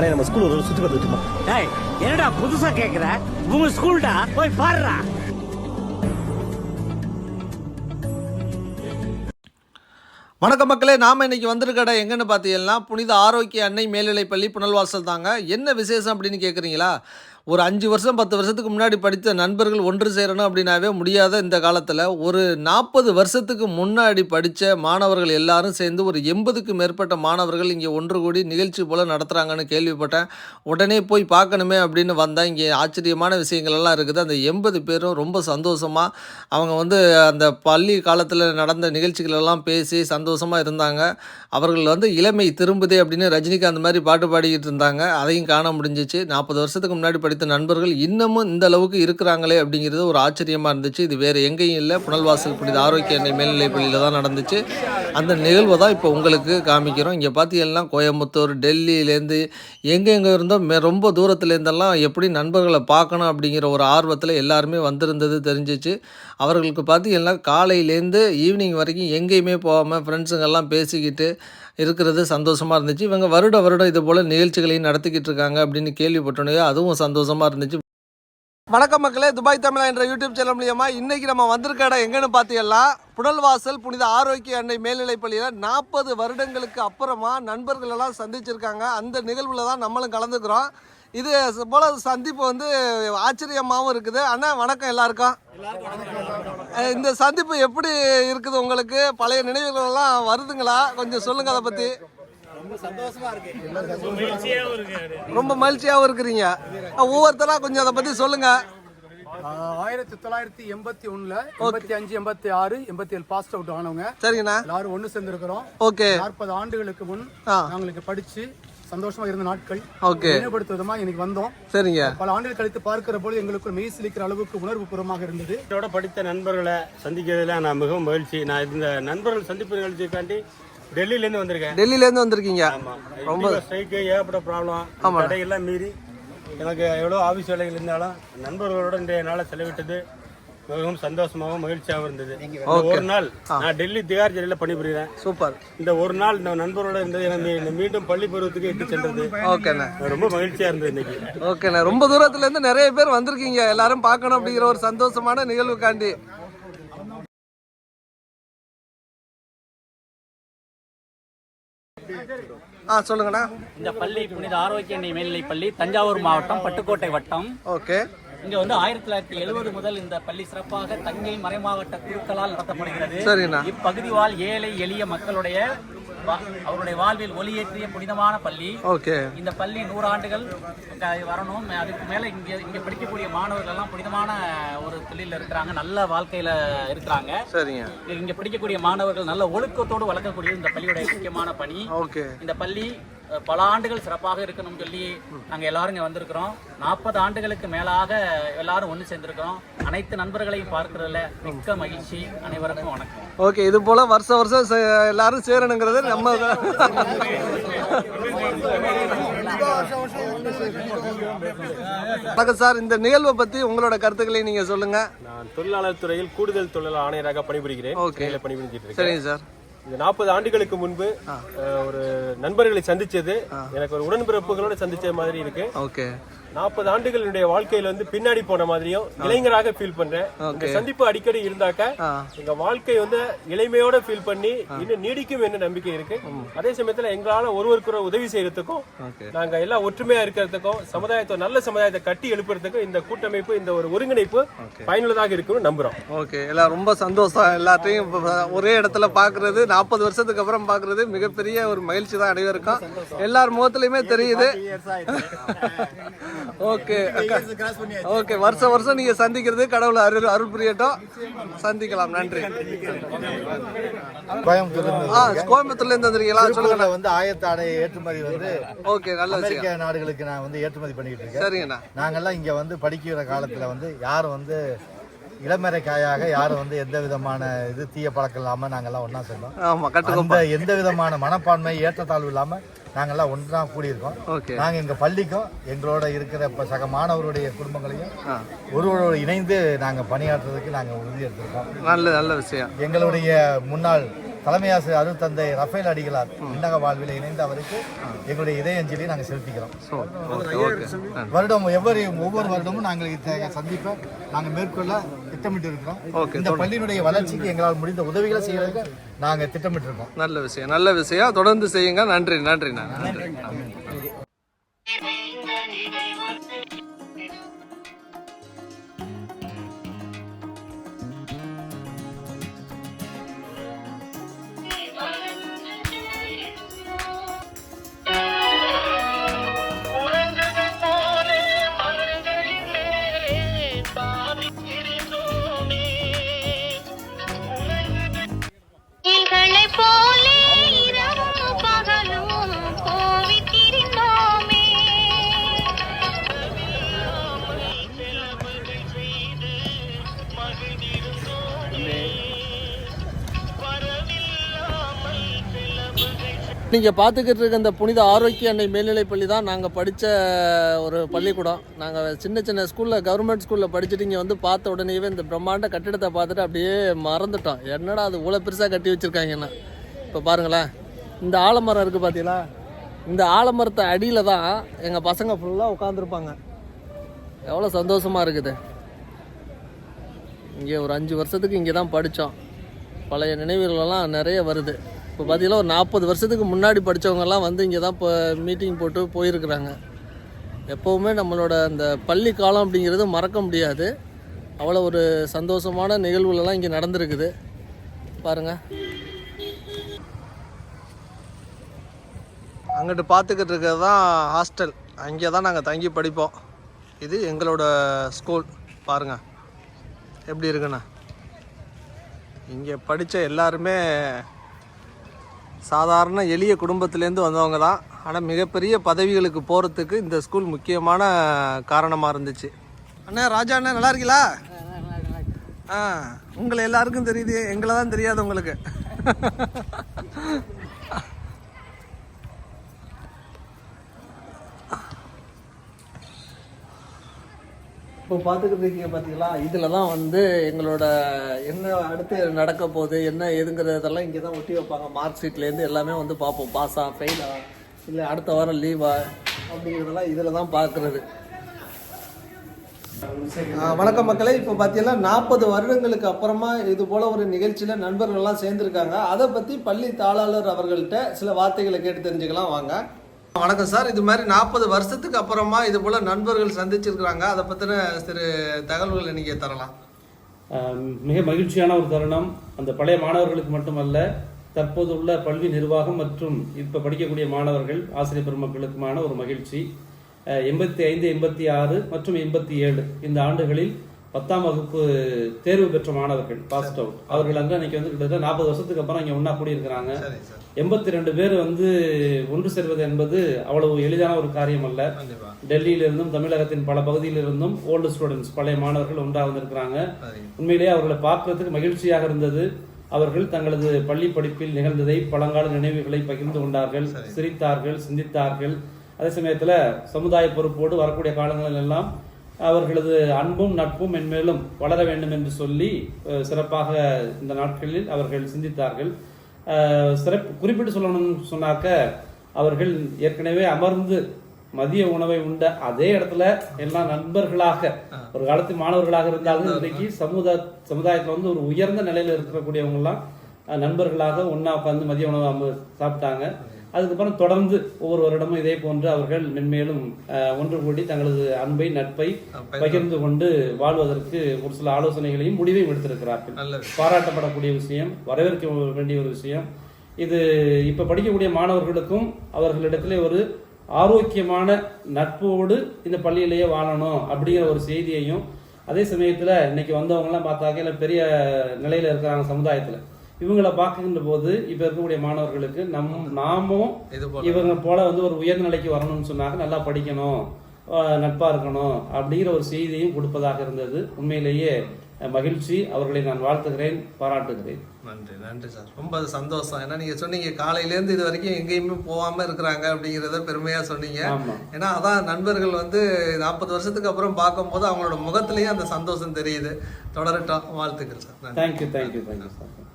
அண்ணே நம்ம ஸ்கூல் ஒரு சுத்தி பார்த்துட்டுமா டேய் என்னடா புதுசா கேக்குற? உங்க ஸ்கூல்டா போய் பாருடா. வணக்கம் மக்களே நாம் இன்னைக்கு வந்திருக்கடா எங்கன்னு பார்த்தீங்கன்னா புனித ஆரோக்கிய அன்னை மேல்நிலைப்பள்ளி புனல்வாசல் தாங்க. என்ன விசேஷம் அப்படின்னு கேட்குறீங்களா ஒரு அஞ்சு வருஷம் பத்து வருஷத்துக்கு முன்னாடி படித்த நண்பர்கள் ஒன்று சேரணும் அப்படின்னாவே முடியாத இந்த காலத்தில் ஒரு நாற்பது வருஷத்துக்கு முன்னாடி படித்த மாணவர்கள் எல்லாரும் சேர்ந்து ஒரு எண்பதுக்கு மேற்பட்ட மாணவர்கள் இங்கே ஒன்று கூடி நிகழ்ச்சி போல் நடத்துகிறாங்கன்னு கேள்விப்பட்டேன். உடனே போய் பார்க்கணுமே அப்படின்னு வந்தேன் இங்கே ஆச்சரியமான விஷயங்கள்லாம் இருக்குது. அந்த எண்பது பேரும் ரொம்ப சந்தோஷமாக அவங்க வந்து அந்த பள்ளி காலத்தில் நடந்த நிகழ்ச்சிகளெல்லாம் பேசி சந்தோஷமாக இருந்தாங்க. அவர்கள் வந்து இளமை திரும்புதே அப்படின்னு ரஜினிகாந்த் மாதிரி பாட்டு பாடிக்கிட்டு இருந்தாங்க. அதையும் காண முடிஞ்சிச்சு. நாற்பது வருஷத்துக்கு முன்னாடி படித்த நண்பர்கள் இன்னமும் இந்த அளவுக்கு இருக்கிறாங்களே அப்படிங்கிறது ஒரு ஆச்சரியமாக இருந்துச்சு. இது வேறு எங்கேயும் இல்லை. புனல்வாசல் புனித ஆரோக்கிய எண்ணெய் மேல்நிலைப் பள்ளியில் தான் நடந்துச்சு. அந்த நிகழ்வை தான் இப்போ உங்களுக்கு காமிக்கிறோம். இங்கே பார்த்தீங்கன்னா கோயம்புத்தூர் டெல்லியிலேருந்து எங்கெங்கே இருந்தோ மே ரொம்ப தூரத்துலேருந்தெல்லாம் எப்படி நண்பர்களை பார்க்கணும் அப்படிங்கிற ஒரு ஆர்வத்தில் எல்லாருமே வந்திருந்தது தெரிஞ்சிச்சு. அவர்களுக்கு பார்த்தீங்கன்னா காலையிலேருந்து ஈவினிங் வரைக்கும் எங்கேயுமே போகாமல் ஃப்ரெண்ட்ஸுங்கெல்லாம் பேசிக்கிட்டு இருக்கிறது சந்தோஷமாக இருந்துச்சு. இவங்க வருட வருடம் இது போல் நிகழ்ச்சிகளையும் நடத்திக்கிட்டு இருக்காங்க அப்படின்னு கேள்விப்பட்டோன்னே அதுவும் சந்தோஷமாக இருந்துச்சு. வணக்கம் மக்களே துபாய் தமிழா என்ற யூடியூப் சேனல் மூலியமா இன்னைக்கு நம்ம வந்திருக்க இடம் எங்கன்னு பார்த்தீங்கன்னா புனல்வாசல் புனித ஆரோக்கிய அன்னை மேல்நிலைப்பள்ளியில் நாற்பது வருடங்களுக்கு அப்புறமா நண்பர்களெல்லாம் சந்திச்சிருக்காங்க. அந்த நிகழ்வில் தான் நம்மளும் கலந்துக்கிறோம். இது போல சந்திப்பு வந்து ஆச்சரியமாகவும் இருக்குது. அண்ணா வணக்கம் எல்லாருக்கும். இந்த சந்திப்பு எப்படி இருக்குது உங்களுக்கு? பழைய நினைவுகள் எல்லாம் வருதுங்களா? கொஞ்சம் சொல்லுங்க அதை பத்தி. ரொம்ப மகிழ்ச்சியாகவும் இருக்கிறீங்க. ஒவ்வொருத்தரா கொஞ்சம் அதை பத்தி சொல்லுங்க. ஆஹ் ஆயிரத்தி தொள்ளாயிரத்தி எண்பத்தி ஒண்ணுல எண்பத்தி அஞ்சு எண்பத்தி ஆறு எண்பத்தி ஏழு பாஸ் அவுட் ஆனவங்க. சரிங்கண்ணா. எல்லாரும் ஒண்ணு சேர்ந்திருக்கிறோம். ஓகே. நாற்பது ஆண்டுகளுக்கு முன். நாங்களுக்கு படிச்சு சந்தோஷமா இருந்த நாட்கள். ஓகே நினைவுபடுத்த விதமா இன்னைக்கு வந்தோம். சரிங்க. பல ஆண்டுகள் கழித்து பார்க்கிற பொழுது எங்களுக்கு மெய் சிலிக்கிற அளவுக்கு உணர்வு பூர்வமாக இருந்தது. என்னோட படித்த நண்பர்களை சந்திக்கிறதுல நான் மிகவும் மகிழ்ச்சி. நான் இந்த நண்பர்கள் சந்திப்பு நிகழ்ச்சிக்காண்டி டெல்லியிலேருந்து வந்திருக்கேன். டெல்லியிலேருந்து வந்திருக்கீங்க. ரொம்ப ஸ்ட்ரைக்கு ஏகப்பட்ட ப்ராப்ளம் தடையெல்லாம் மீறி. எனக்கு எவ்வளோ ஆஃபீஸ் வேலைகள் இருந்தாலும் நண்பர்களோட இன்றைய நாளை செலவிட்டது. மிகவும் சந்தோஷமாகவும் மகிழ்ச்சியாகவும் இருந்தது. ஒரு நாள் நான் டெல்லி திகார் ஜெயிலில் பணிபுரிகிறேன். சூப்பர். இந்த ஒரு நாள் இந்த நண்பரோட இருந்தது எனக்கு மீண்டும் பள்ளி பருவத்துக்கு இட்டு சென்றது. ஓகேண்ணா ரொம்ப மகிழ்ச்சியாக இருந்தது இன்னைக்கு. ஓகேண்ணா ரொம்ப தூரத்துல இருந்து நிறைய பேர் வந்திருக்கீங்க. எல்லாரும் பார்க்கணும் அப்படிங்கிற ஒரு சந்தோஷமான நிகழ்வுக்காண்டி. ஆ சொல்லுங்கண்ணா. இந்த பள்ளி புனித ஆரோக்கிய மேல்நிலைப் பள்ளி தஞ்சாவூர் மாவட்டம் பட்டுக்கோட்டை வட்டம். ஓகே. இங்க வந்து ஆயிரத்தி தொள்ளாயிரத்தி எழுபது முதல் இந்த பள்ளி சிறப்பாக தஞ்சை மறைமாவட்ட குழுக்களால் நடத்தப்படுகிறது. இப்பகுதி வாழ் ஏழை எளிய மக்களுடைய அவருடைய வாழ்வில் ஒளியேற்றிய புனிதமான பள்ளி. ஓகே. இந்த பள்ளி நூறாண்டுகள் க- வரணும். அதுக்கு மேல இங்க இங்க படிக்கக்கூடிய மாணவர்கள் எல்லாம் புனிதமான ஒரு தொழில இருக்கிறாங்க. நல்ல வாழ்க்கையில இருக்கிறாங்க. சரிங்க. இங்க படிக்கக்கூடிய மாணவர்கள் நல்ல ஒழுக்கத்தோடு வளர்க்கக்கூடிய இந்த பள்ளியுடைய முக்கியமான பணி. ஓகே. இந்த பள்ளி பல ஆண்டுகள் சிறப்பாக இருக்கணும்னு சொல்லி நாங்க எல்லாரும் இங்க வந்திருக்கிறோம். நாற்பது ஆண்டுகளுக்கு மேலாக எல்லாரும் ஒன்று சேர்ந்திருக்கிறோம். அனைத்து நண்பர்களையும் பார்க்கறதுல மிக்க மகிழ்ச்சி. அனைவருக்கும் வணக்கம். ஓகே இது போல வருஷம் வருஷம் சே- எல்லாரும் சேரணுங்கிறது நம்ம வணக்கம் சார் இந்த நிகழ்வை பத்தி உங்களோட கருத்துக்களை நீங்க சொல்லுங்க. நான் தொழிலாளர் துறையில் கூடுதல் தொழிலாளர் ஆணையராக பணிபுரிகிறேன். ஓகே. பணிபுரிஞ்சிட்டு இருக்கேன். சரிங்க சார். நாற்பது ஆண்டுகளுக்கு முன்பு ஒரு நண்பர்களை சந்திச்சது. எனக்கு ஒரு உடன்பிறப்புகளோட சந்திச்ச மாதிரி இருக்கு. ஓகே. நாற்பது ஆண்டுகளுடைய வாழ்க்கையில வந்து பின்னாடி போன மாதிரியும் இளைஞராக ஃபீல் பண்றேன். இந்த சந்திப்பு அடிக்கடி இருந்தாக்க. எங்க வாழ்க்கை வந்து இளமையோட ஃபீல் பண்ணி இன்னும் நீடிக்கும் என்ன நம்பிக்கை இருக்கு. அதே சமயத்துல எங்களால ஒருவருக்கு ஒரு உதவி செய்யறதுக்கும் நாங்க எல்லாம் ஒற்றுமையா இருக்கிறதுக்கும் சமுதாயத்தை நல்ல சமுதாயத்தை கட்டி எழுப்புறதுக்கும் இந்த கூட்டமைப்பு இந்த ஒரு ஒருங்கிணைப்பு பயனுள்ளதாக இருக்கும்னு நம்புறோம். ஓகே. எல்லாம் ரொம்ப சந்தோஷம் எல்லாத்தையும் ஒரே இடத்துல பார்க்கறது நாற்பது வருஷத்துக்கு அப்புறம் பார்க்கறது மிகப்பெரிய ஒரு மகிழ்ச்சி தான் அனைவருக்கும். எல்லார் முகத்துலையுமே தெரியுது. ஓகே ஓகே வருஷம் வருஷம் நீங்க சந்திக்கிறது கடவுள் அருள் அருள் புரியட்டும். சந்திக்கலாம் நன்றி. கோயம்புத்தூர்ல ஆ கோயம்புத்தூர்ல இருந்து வந்திருக்கீங்களா? சொல்லுங்க. வந்து ஆயத்தாடை ஏற்றுமதி வந்து ஓகே நல்ல விஷயம். அமெரிக்க நாடுகளுக்கு நான் வந்து ஏற்றுமதி பண்ணிட்டு இருக்கேன். சரிங்கண்ணா. நாங்கெல்லாம் இங்க வந்து படிக்கிற காலத்துல வந்து யாரும் வந்து இளமறை காயாக யாரும் வந்து எந்த விதமான இது தீய பழக்கம் இல்லாம நாங்கெல்லாம் ஒண்ணா சேர்ந்தோம் ஆமா கட்டுக்கோப்பா. அந்த எந்த விதமான மனப்பான்மை ஏற்றத்தாழ்வு இல்லாம நாங்கெல்லாம் ஒன்றா கூடியிருக்கோம். ஓகே. நாங்க எங்க பள்ளிக்கும் எங்களோட இருக்கிற இப்ப சக மாணவருடைய குடும்பங்களையும் ஒருவரோடு இணைந்து நாங்க பணியாற்றுறதுக்கு நாங்க உறுதி எடுத்திருக்கோம். நல்ல நல்ல விஷயம். எங்களுடைய முன்னாள் தலைமை ஆசிரியர் அருள் தந்தை ரஃபேல் அடிகளார் விண்ணக வாழ்வில் இணைந்து அவருக்கு எங்களுடைய இதயஞ்சலி நாங்கள் செலுத்திக்கிறோம். ஓகே ஓகே வருடம் எவ்வொரு ஒவ்வொரு வருடமும் நாங்கள் இத்தகைய சந்திப்பை நாங்கள் மேற்கொள்ள திட்டமிட்டு இருக்கிறோம் இந்த பள்ளியினுடைய வளர்ச்சிக்கு எங்களால் முடிந்த உதவிகளை செய்யறதுக்கு நாங்கள் திட்டமிட்டு இருக்கோம் நல்ல விஷயம் நல்ல விஷயம். தொடர்ந்து செய்யுங்க. நன்றி நன்றி நன்றி. நீங்கள் பார்த்துக்கிட்டு இருக்க இந்த புனித ஆரோக்கிய அன்னை மேல்நிலைப் பள்ளி தான் நாங்கள் படித்த ஒரு பள்ளிக்கூடம். நாங்கள் சின்ன சின்ன ஸ்கூலில் கவர்மெண்ட் ஸ்கூலில் படிச்சுட்டு இங்கே வந்து பார்த்த உடனேவே இந்த பிரம்மாண்ட கட்டிடத்தை பார்த்துட்டு அப்படியே மறந்துட்டோம். என்னடா அது இவ்வளோ பெருசாக கட்டி வச்சுருக்காங்கன்னா. இப்போ பாருங்களேன். இந்த ஆலமரம் இருக்குது பார்த்தீங்களா இந்த ஆலமரத்தை அடியில் தான் எங்கள் பசங்க ஃபுல்லாக உட்காந்துருப்பாங்க எவ்வளோ சந்தோஷமாக இருக்குது. இங்கே ஒரு அஞ்சு வருஷத்துக்கு இங்கே தான் படித்தோம் பழைய நினைவுகளெல்லாம் நிறைய வருது. இப்போ பார்த்தீங்கன்னா ஒரு நாற்பது வருஷத்துக்கு முன்னாடி படித்தவங்கெல்லாம் வந்து இங்கே தான் இப்போ மீட்டிங் போட்டு போயிருக்கிறாங்க. எப்போவுமே நம்மளோட அந்த பள்ளி காலம் அப்படிங்கிறது மறக்க முடியாது. அவ்வளோ ஒரு சந்தோஷமான நிகழ்வுகளெல்லாம் இங்கே நடந்திருக்குது. பாருங்கள் அங்கிட்டு பார்த்துக்கிட்டு இருக்கிறது தான் ஹாஸ்டல் அங்கே தான் நாங்கள் தங்கி படிப்போம். இது எங்களோட ஸ்கூல் பாருங்கள் எப்படி இருக்குண்ணா இங்கே படித்த எல்லாருமே சாதாரண எளிய குடும்பத்துலேருந்து வந்தவங்க தான். ஆனால் மிகப்பெரிய பதவிகளுக்கு போகிறதுக்கு இந்த ஸ்கூல் முக்கியமான காரணமாக இருந்துச்சு. அண்ணா ராஜா அண்ணா நல்லா இருக்கீங்களா? ஆ உங்களை எல்லாருக்கும் தெரியுது. எங்களை தான் தெரியாது உங்களுக்கு. இப்போ பார்த்துக்கிட்டு பார்த்தீங்களா இதில் தான் வந்து எங்களோட என்ன அடுத்து நடக்க போகுது என்ன ஏதுங்கிறதெல்லாம் இங்கே தான் ஒட்டி வைப்பாங்க. மார்க் ஷீட்லேருந்து எல்லாமே வந்து பார்ப்போம். பாஸா ஃபெயிலா இல்லை அடுத்த வாரம் லீவா அப்படிங்கிறதெல்லாம் இதில் தான் பார்க்குறது வணக்கம் மக்களே. இப்போ பார்த்தீங்கன்னா நாற்பது வருடங்களுக்கு அப்புறமா இது போல ஒரு நிகழ்ச்சியில் நண்பர்கள்லாம் சேர்ந்துருக்காங்க. அதை பற்றி பள்ளி தாளாளர் அவர்கள்ட்ட சில வார்த்தைகளை கேட்டு தெரிஞ்சுக்கலாம். வாங்க. வணக்கம் சார். இது மாதிரி நாற்பது வருஷத்துக்கு அப்புறமா இது போல நண்பர்கள் சந்திச்சிருக்கிறாங்க. அதை பற்றின சிறு தகவல்களை நீங்கள் தரலாம். மிக மகிழ்ச்சியான ஒரு தருணம். அந்த பழைய மாணவர்களுக்கு மட்டுமல்ல தற்போது உள்ள பல்வி நிர்வாகம் மற்றும் இப்போ படிக்கக்கூடிய மாணவர்கள் ஆசிரியர் பெருமக்களுக்குமான ஒரு மகிழ்ச்சி. எண்பத்தி ஐந்து எண்பத்தி ஆறு மற்றும் எண்பத்தி ஏழு இந்த ஆண்டுகளில் பத்தாம் வகுப்பு தேர்வு பெற்ற மாணவர்கள் பாஸ்ட் அவுட் அவர்கள் வந்து அன்னைக்கு வந்து கிட்டத்தட்ட நாற்பது வருஷத்துக்கு அப்புறம் இங்கே ஒன்றா கூடியிருக்கிறாங்க. எண்பத்தி ரெண்டு பேர் வந்து ஒன்று சேர்வது என்பது அவ்வளவு எளிதான ஒரு காரியம் அல்ல. டெல்லியிலிருந்தும் தமிழகத்தின் பல பகுதியிலிருந்தும் ஓல்டு ஸ்டூடெண்ட்ஸ் பழைய மாணவர்கள் ஒன்றா வந்திருக்கிறாங்க. உண்மையிலேயே அவர்களை பார்க்கறதுக்கு மகிழ்ச்சியாக இருந்தது. அவர்கள் தங்களது பள்ளி படிப்பில் நிகழ்ந்ததை பழங்கால நினைவுகளை பகிர்ந்து கொண்டார்கள் சிரித்தார்கள் சிந்தித்தார்கள். அதே சமயத்துல சமுதாய பொறுப்போடு வரக்கூடிய காலங்களில் எல்லாம் அவர்களது அன்பும் நட்பும் மென்மேலும் வளர வேண்டும் என்று சொல்லி சிறப்பாக இந்த நாட்களில் அவர்கள் சிந்தித்தார்கள். சிறப்பு குறிப்பிட்டு சொல்லணும்னு சொன்னாக்க அவர்கள் ஏற்கனவே அமர்ந்து மதிய உணவை உண்ட அதே இடத்துல எல்லாம் நண்பர்களாக ஒரு காலத்து மாணவர்களாக இருந்தாலும் இன்றைக்கு சமுதாய சமுதாயத்துல வந்து ஒரு உயர்ந்த நிலையில இருக்கக்கூடியவங்க எல்லாம் அஹ், நண்பர்களாக ஒண்ணா உட்கார்ந்து மதிய உணவு சாப்பிட்டாங்க. அதுக்கப்புறம் தொடர்ந்து ஒவ்வொரு வருடமும் இதே போன்று அவர்கள் மென்மேலும் ஒன்று கூடி தங்களது அன்பை நட்பை பகிர்ந்து கொண்டு வாழ்வதற்கு ஒரு சில ஆலோசனைகளையும் முடிவையும் எடுத்திருக்கிறார்கள். பாராட்டப்படக்கூடிய விஷயம் வரவேற்க வேண்டிய ஒரு விஷயம். இது இப்ப படிக்கக்கூடிய மாணவர்களுக்கும் அவர்களிடத்திலே ஒரு ஆரோக்கியமான நட்போடு இந்த பள்ளியிலேயே வாழணும் அப்படிங்கிற ஒரு செய்தியையும் அதே சமயத்துல இன்னைக்கு வந்தவங்க எல்லாம் பார்த்தாக்க பெரிய நிலையில இருக்கிறாங்க சமுதாயத்துல. இவங்களை பார்க்கின்ற போது இப்ப இருக்கக்கூடிய மாணவர்களுக்கு நம் நாமும் இவங்க போல வந்து ஒரு உயர் நிலைக்கு வரணும்னு சொன்னாங்க. நல்லா படிக்கணும். அஹ் நட்பா இருக்கணும் அப்படிங்கிற ஒரு செய்தியையும் கொடுப்பதாக இருந்தது. உண்மையிலேயே மகிழ்ச்சி. அவர்களை நான் வாழ்த்துகிறேன் பாராட்டுகிறேன். நன்றி நன்றி சார். ரொம்ப சந்தோஷம். ஏன்னா நீங்கள் சொன்னீங்க காலையிலேருந்து இது வரைக்கும் எங்கேயுமே போகாமல் இருக்கிறாங்க அப்படிங்கிறத பெருமையாக சொன்னீங்க. ஏன்னா அதான் நண்பர்கள் வந்து நாற்பது வருஷத்துக்கு அப்புறம் பார்க்கும்போது அவங்களோட முகத்திலேயே அந்த சந்தோஷம் தெரியுது. தொடரட்டும். வாழ்த்துக்கள் sir. Thank you thank you thank you sir